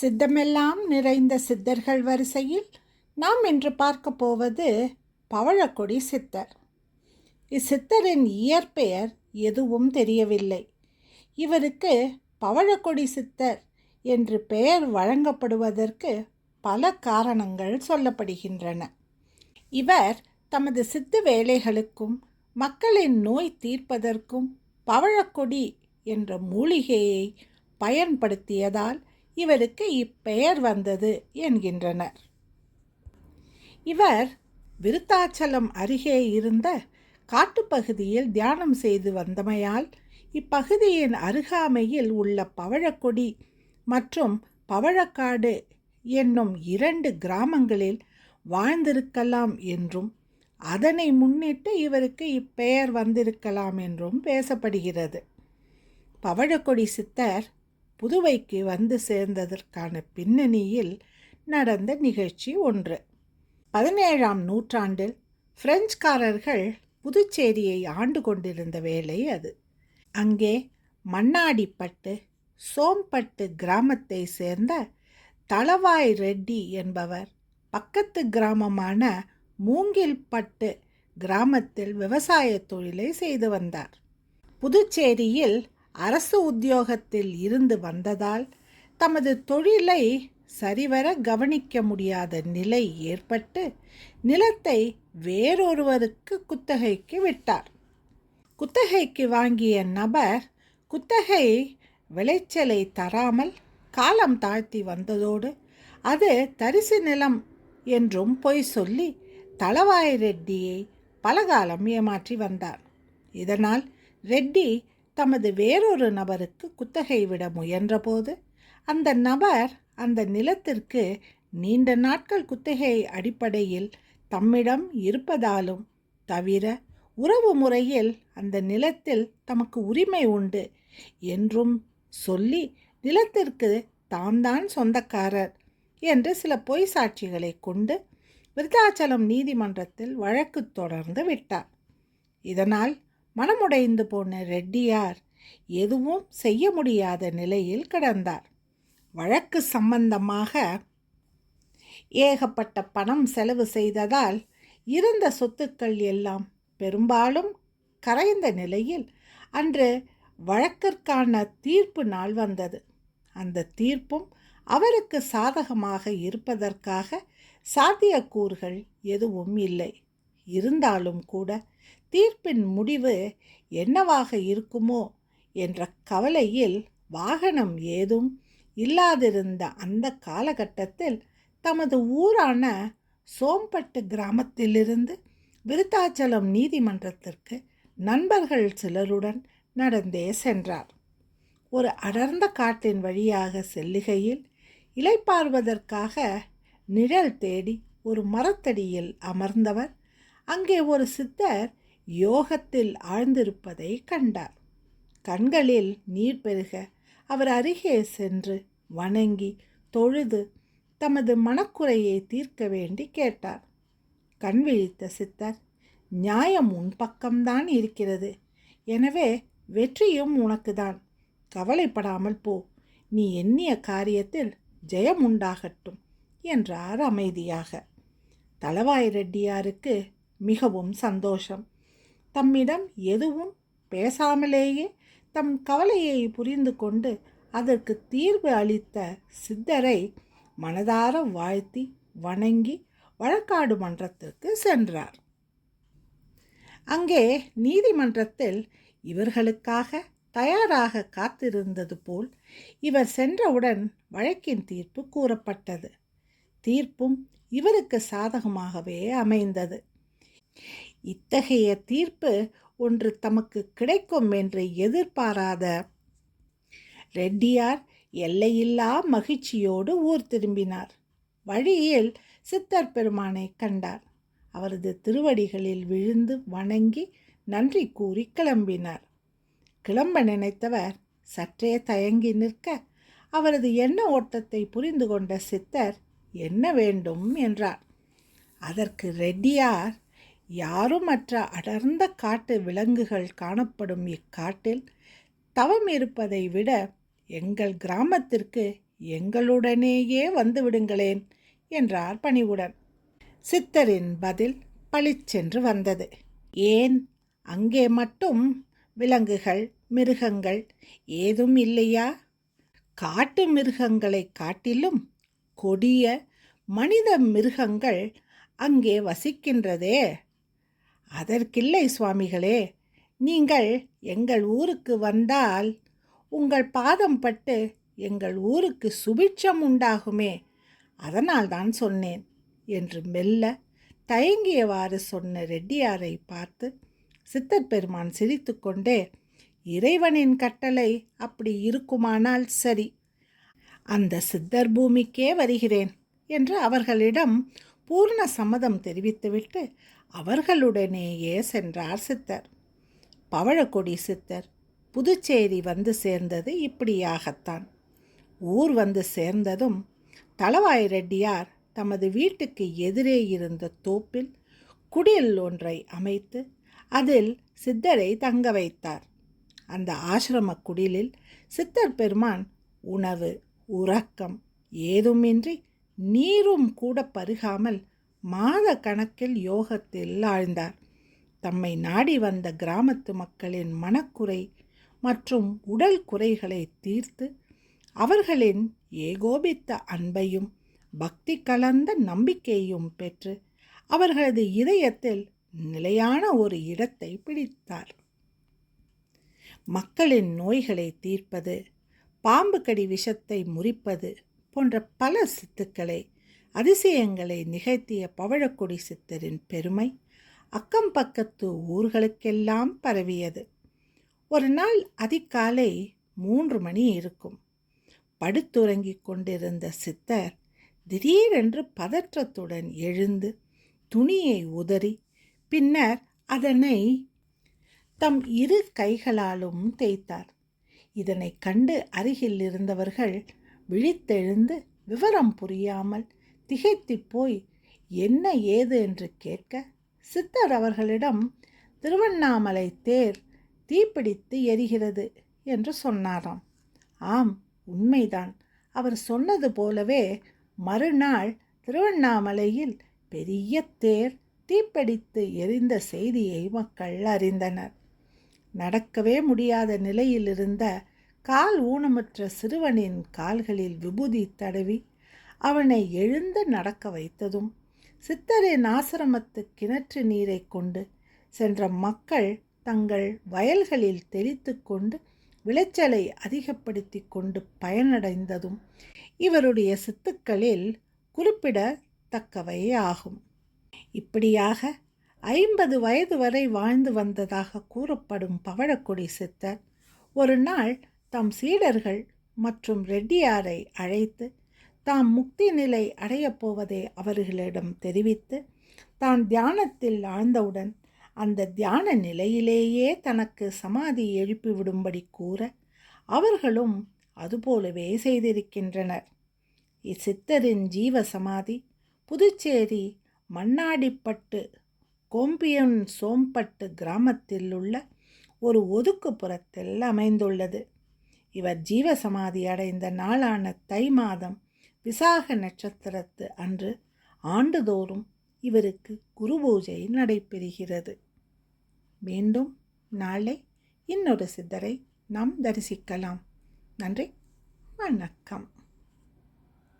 சித்தமெல்லாம் நிறைந்த சித்தர்கள் வரிசையில் நாம் இன்று பார்க்க போவது பவழக்கொடி சித்தர். இச்சித்தரின் இயற்பெயர் எதுவும் தெரியவில்லை. இவருக்கு பவழக்கொடி சித்தர் என்று பெயர் வழங்கப்படுவதற்கு பல காரணங்கள் சொல்லப்படுகின்றன. இவர் தமது சித்து வேலைகளுக்கும் மக்களின் நோய் தீர்ப்பதற்கும் பவழக்கொடி என்ற மூலிகையை பயன்படுத்தியதால் இவருக்கு இப்பெயர் வந்தது என்கின்றனர். இவர் விருத்தாச்சலம் அருகே இருந்த காட்டுப்பகுதியில் தியானம் செய்து வந்தமையால் இப்பகுதியின் அருகாமையில் உள்ள பவழக்கொடி மற்றும் பவழக்காடு என்னும் இரண்டு கிராமங்களில் வாழ்ந்திருக்கலாம் என்றும் அதனை முன்னிட்டு இவருக்கு இப்பெயர் வந்திருக்கலாம் என்றும் பேசப்படுகிறது. பவழக்கொடி சித்தர் புதுவைக்கு வந்து சேர்ந்ததற்கான பின்னணியில் நடந்த நிகழ்ச்சி ஒன்று. பதினேழாம் நூற்றாண்டில் பிரெஞ்சுக்காரர்கள் புதுச்சேரியை ஆண்டு கொண்டிருந்த வேலை அது. அங்கே மண்ணாடிப்பட்டு சோம்பட்டு கிராமத்தை சேர்ந்த தளவாய் ரெட்டி என்பவர் பக்கத்து கிராமமான மூங்கில்பட்டு கிராமத்தில் விவசாய தொழிலை செய்து வந்தார். புதுச்சேரியில் அரசு உத்தியோகத்தில் இருந்து வந்ததால் தமது தொழிலை சரிவர கவனிக்க முடியாத நிலை ஏற்பட்டு நிலத்தை வேறொருவருக்கு குத்தகைக்கு விட்டார். குத்தகைக்கு வாங்கிய நபர் குத்தகை விளைச்சலை தராமல் காலம் தாழ்த்தி வந்ததோடு அது தரிசு நிலம் என்றும் பொய் சொல்லி தளவாய் ரெட்டியை பலகாலம் ஏமாற்றி வந்தார். இதனால் ரெட்டி தமது வேறொரு நபருக்கு குத்தகை விட முயன்றபோது அந்த நபர் அந்த நிலத்திற்கு நீண்ட நாட்கள் குத்தகை அடிப்படையில் தம்மிடம் இருப்பதாலும் தவிர உறவு முறையில் அந்த நிலத்தில் தமக்கு உரிமை உண்டு என்றும் சொல்லி நிலத்திற்கு தாம் தான் சொந்தக்காரர் என்று சில பொய் சாட்சிகளை கொண்டு விருத்தாச்சலம் நீதிமன்றத்தில் வழக்கு தொடர்ந்து விட்டார். இதனால் மனமுடைந்து போன ரெட்டியார் எதுவும் செய்ய முடியாத நிலையில் கிடந்தார். வழக்கு சம்பந்தமாக ஏகப்பட்ட பணம் செலவு செய்ததால் இருந்த சொத்துக்கள் எல்லாம் பெரும்பாலும் கரைந்த நிலையில் அன்று வழக்கிற்கான தீர்ப்பு நாள் வந்தது. அந்த தீர்ப்பும் அவருக்கு சாதகமாக இருப்பதற்காக சாத்தியக்கூறுகள் எதுவும் இல்லை. இருந்தாலும் கூட தீர்ப்பின் முடிவு என்னவாக இருக்குமோ என்ற கவலையில் வாகனம் ஏதும் இல்லாதிருந்த அந்த காலகட்டத்தில் தமது ஊரான சோம்பட்டு கிராமத்திலிருந்து விருத்தாச்சலம் நீதிமன்றத்திற்கு நண்பர்கள் சிலருடன் நடந்தே சென்றார். ஒரு அடர்ந்த காட்டின் வழியாக செல்லுகையில் இலைப்பார்வதற்காக நிழல் தேடி ஒரு மரத்தடியில் அமர்ந்தவர் அங்கே ஒரு சித்தர் யோகத்தில் ஆழ்ந்திருப்பதை கண்டார். கண்களில் நீர் பெருக அவர் அருகே சென்று வணங்கி தொழுது தமது மனக்குறையை தீர்க்க வேண்டி கேட்டார். கண் விழித்த சித்தர் நியாயம் உன் பக்கம்தான் இருக்கிறது. எனவே வெற்றியும் உனக்குதான். கவலைப்படாமல் போ. நீ எண்ணிய காரியத்தில் ஜெயம் உண்டாகட்டும் என்றார் அமைதியாக. தளவாய் ரெட்டியாருக்கு மிகவும் சந்தோஷம். தம்மிடம் எதுவும் பேசாமலேயே தம் கவலையை புரிந்து கொண்டு அதற்கு தீர்வு அளித்த சித்தரை மனதார வாழ்த்தி வணங்கி வழக்காடு மன்றத்திற்கு சென்றார். அங்கே நீதிமன்றத்தில் இவர்களுக்காக தயாராக காத்திருந்தது போல் இவர் சென்றவுடன் வழக்கின் தீர்ப்பு கூறப்பட்டது. தீர்ப்பும் இவருக்கு சாதகமாகவே அமைந்தது. இத்தகைய தீர்ப்பு ஒன்று தமக்கு கிடைக்கும் என்று எதிர்பாராத. ரெட்டியார் எல்லையில்லா மகிழ்ச்சியோடு ஊர் திரும்பினார். வழியில் சித்தர் பெருமானை கண்டார். அவரது திருவடிகளில் விழுந்து வணங்கி நன்றி கூறி கிளம்பினார். கிளம்ப நினைத்தவர் சற்றே தயங்கி நிற்க அவரது எண்ண ஓட்டத்தை புரிந்து கொண்ட சித்தர் என்ன வேண்டும்? என்றார். அதற்கு ரெட்டியார் யாருமற்ற அடர்ந்த காட்டு விலங்குகள் காணப்படும் இக்காட்டில் தவம் இருப்பதை விட எங்கள் கிராமத்திற்கு எங்களுடனேயே வந்துவிடுங்களேன் என்றார் பணிவுடன். சித்தரின் பதில் பளிச்சென்று வந்தது. ஏன்? அங்கே மட்டும் விலங்குகள் மிருகங்கள் ஏதும் இல்லையா? காட்டு மிருகங்களை காட்டிலும் கொடிய மனித மிருகங்கள் அங்கே வசிக்கின்றதே. அதற்கில்லை சுவாமிகளே நீங்கள் எங்கள் ஊருக்கு வந்தால் உங்கள் பாதம் பட்டு எங்கள் ஊருக்கு சுபிட்சம் உண்டாகுமே அதனால் தான் சொன்னேன் என்று மெல்ல தயங்கியவாறு சொன்ன ரெட்டியாரை பார்த்து சித்தர் பெருமான் சிரித்துக்கொண்டே இறைவனின் கட்டளை அப்படி இருக்குமானால் சரி அந்த சித்தர் பூமிக்கே வருகிறேன் என்று அவர்களிடம் பூர்ண சம்மதம் தெரிவித்துவிட்டு அவர்களுடனேயே சென்றார் சித்தர். பவழக்கொடி சித்தர் புதுச்சேரி வந்து சேர்ந்தது இப்படியாகத்தான். ஊர் வந்து சேர்ந்ததும் தளவாய் ரெட்டியார் தமது வீட்டுக்கு எதிரே இருந்த தோப்பில் குடில் ஒன்றை அமைத்து அதில் சித்தரை தங்க வைத்தார். அந்த ஆசிரம குடிலில் சித்தர் பெருமான் உணவு உறக்கம் ஏதுமின்றி நீரும் கூட பருகாமல் மாத கணக்கில் யோகத்தில் ஆழ்ந்தார். தம்மை நாடி வந்த கிராமத்து மக்களின் மனக்குறை மற்றும் உடல் குறைகளை தீர்த்து அவர்களின் ஏகோபித்த அன்பையும் பக்தி கலந்த நம்பிக்கையும் பெற்று அவர்களது இதயத்தில் நிலையான ஒரு இடத்தை பிடித்தார். மக்களின் நோய்களை தீர்ப்பது பாம்பு கடி விஷத்தை முறிப்பது போன்ற பல சித்துக்களை அதிசயங்களை நிகழ்த்திய பவழக்குடி சித்தரின் பெருமை அக்கம் பக்கத்து ஊர்களுக்கெல்லாம் பரவியது. ஒரு நாள் அதிகாலை மூன்று மணி இருக்கும். படுத்துறங்கிக் கொண்டிருந்த சித்தர் திடீரென்று பதற்றத்துடன் எழுந்து துணியை உதறி பின்னர் அதனை தம் இரு கைகளாலும் தேய்த்தார். இதனை கண்டு அருகில் இருந்தவர்கள் விழித்தெழுந்து விவரம் புரியாமல் திகைத்து போய் என்ன ஏது? என்று கேட்க சித்தர் அவர்களிடம் திருவண்ணாமலை தேர் தீப்பிடித்து எரிகிறது என்று சொன்னாராம். ஆம் உண்மைதான். அவர் சொன்னது போலவே மறுநாள் திருவண்ணாமலையில் பெரிய தேர் தீப்பிடித்து எரிந்த செய்தியை மக்கள் அறிந்தனர். நடக்கவே முடியாத நிலையில் இருந்த கால் ஊனமுற்ற சிறுவனின் கால்களில் விபூதி தடவி அவனை எழுந்து நடக்க வைத்ததும் சித்தரின் ஆசிரமத்து கிணற்று நீரை கொண்டு சென்ற மக்கள் தங்கள் வயல்களில் தெளித்து கொண்டு விளைச்சலை அதிகப்படுத்தி கொண்டு பயனடைந்ததும் இவருடைய சித்துக்களில் குறிப்பிடத்தக்கவை ஆகும். இப்படியாக ஐம்பது வயது வரை வாழ்ந்து வந்ததாக கூறப்படும் பவழக்குடி சித்தர் ஒரு நாள் தம் சீடர்கள் மற்றும் ரெட்டியாரை அழைத்து தாம் முக்தி நிலை அடையப் போவதை அவர்களிடம் தெரிவித்து தான் தியானத்தில் ஆழ்ந்தவுடன் அந்த தியான நிலையிலேயே தனக்கு சமாதி எழுப்பிவிடும்படி கூற அவர்களும் அதுபோலவே செய்திருக்கின்றனர். இச்சித்தரின் ஜீவ சமாதி புதுச்சேரி மண்ணாடிப்பட்டு கோம்பியன் சோம்பட்டு கிராமத்தில் உள்ள ஒரு ஒதுக்குப்புறத்தில் அமைந்துள்ளது. இவர் ஜீவசமாதி அடைந்த நாளான தை மாதம் விசாக நட்சத்திரத்து அன்று ஆண்டுதோறும் இவருக்கு குரு பூஜை நடைபெறுகிறது. மீண்டும் நாளை இன்னொரு சித்தரை நாம் தரிசிக்கலாம். நன்றி. வணக்கம்.